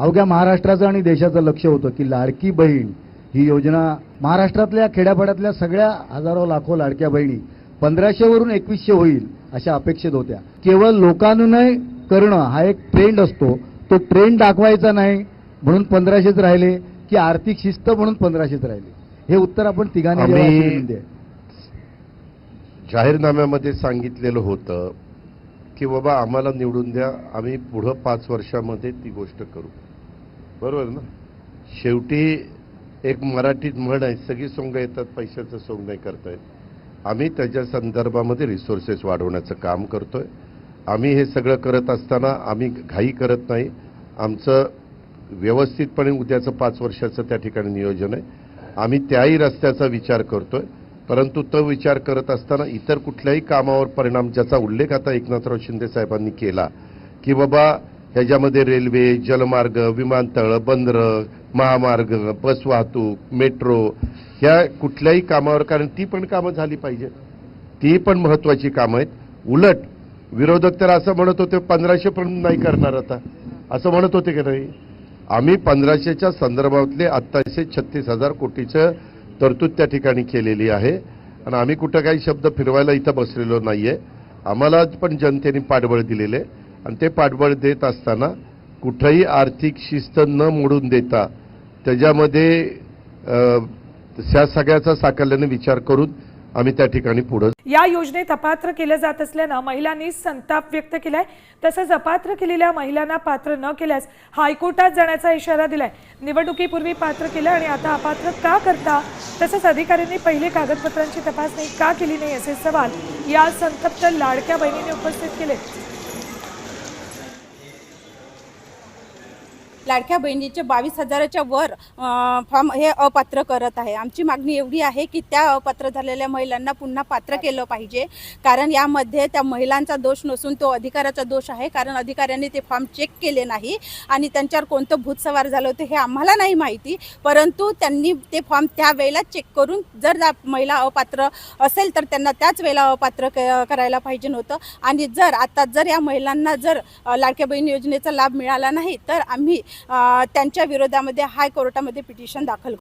अवघ्या महाराष्ट्राचं आणि देशाचं लक्ष होतं की लाडकी बहीण ही योजना महाराष्ट्रातल्या खेड्यापाड्यातल्या सगळ्या हजारो लाखो लाडक्या बहिणी पंधराशेवरून एकवीसशे होईल अशा अपेक्षित होत्या. केवळ लोकानुनय करणं हा एक ट्रेंड असतो. तो ट्रेंड दाखवायचा नाही म्हणून पंधराशेच राहिले की आर्थिक शिस्त म्हणून पंधराशेच राहिले. हे उत्तर आपण तिघांनी. जाहीरनाम्यामध्ये सांगितलेलं होतं की बाबा आम्हाला निवडून द्या आम्ही पुढं पाच वर्षामध्ये ती गोष्ट करू. बरोबर ना? शेवटी एक मराठीत म्हण आहे सगळी सोंग येतात पैशाचं सोंग नाही करतायत आम्ही त्याच्या संदर्भामध्ये रिसोर्सेस वाढवण्याचं काम करतोय. आम्ही हे सगळं करत असताना आम्ही घाई करत नाही. आमचं व्यवस्थितपणे उद्याचं पाच वर्षाचं त्या ठिकाणी नियोजन आहे. आम्ही त्याही रस्त्याचा विचार करतोय. परंतु तो विचार करत असताना इतर कुठल्याही कामावर परिणाम ज्याचा उल्लेख आता एकनाथराव शिंदे साहेबांनी केला की बाबा ह्याच्यामध्ये रेल्वे जलमार्ग विमानतळ बंदर महामार्ग बस वाहतूक मेट्रो ह्या कुठल्याही कामावर कारण ती पण कामं झाली पाहिजे ती पण महत्वाची कामं आहेत. उलट विरोधक तर असं म्हणत होते पंधराशे पण नाही करणार आता. असं म्हणत होते की नाही? आम्ही पंधराशेच्या संदर्भातले आत्ताशे छत्तीस हजार कोटीचं तरतूद त्या ठिकाणी केलेली आहे. आणि आम्ही कुठं काही शब्द फिरवायला इथं बसलेलो नाहीये. आम्हाला पण जनतेने पाठबळ दिलेले आणि ते पाठबळ देत असताना कुठंही आर्थिक शिस्त न मोडून देता त्याच्यामध्ये त्या सगळ्याचा साकल्याने विचार करून आम्ही त्या ठिकाणी पुढं या योजनेत अपात्र केलं जात असल्यानं महिलांनी संताप व्यक्त केलाय. तसंच अपात्र केलेल्या महिलांना पात्र न केल्यास हायकोर्टात जाण्याचा इशारा दिलाय. निवडणुकीपूर्वी पात्र केलं आणि आता अपात्र का करता? तसंच अधिकाऱ्यांनी पहिले कागदपत्रांची तपासणी का केली नाही असे सवाल या संतप्त लाडक्या बहिणीने उपस्थित केले. लाडक्या बहिणीचे बावीस हजाराच्या वर फॉर्म हे अपात्र करत आहे. आमची मागणी एवढी आहे की त्या अपात्र झालेल्या महिलांना पुन्हा पात्र केलं पाहिजे. कारण यामध्ये त्या महिलांचा दोष नसून तो अधिकाराचा दोष आहे. कारण अधिकाऱ्यांनी ते फॉर्म चेक केले नाही आणि त्यांच्यावर कोणतं भूतसवार झालं होतं हे आम्हाला नाही माहिती. परंतु त्यांनी ते फॉर्म त्यावेळेला चेक करून जर त्या महिला अपात्र असेल तर त्यांना त्याच वेळेला अपात्र क- करायला पाहिजे नव्हतं. आणि जर आता जर या महिलांना जर लाडक्या बहीण योजनेचा लाभ मिळाला नाही तर आम्ही त्यांच्या विरोधामध्ये हायकोर्टामध्ये पिटिशन दाखल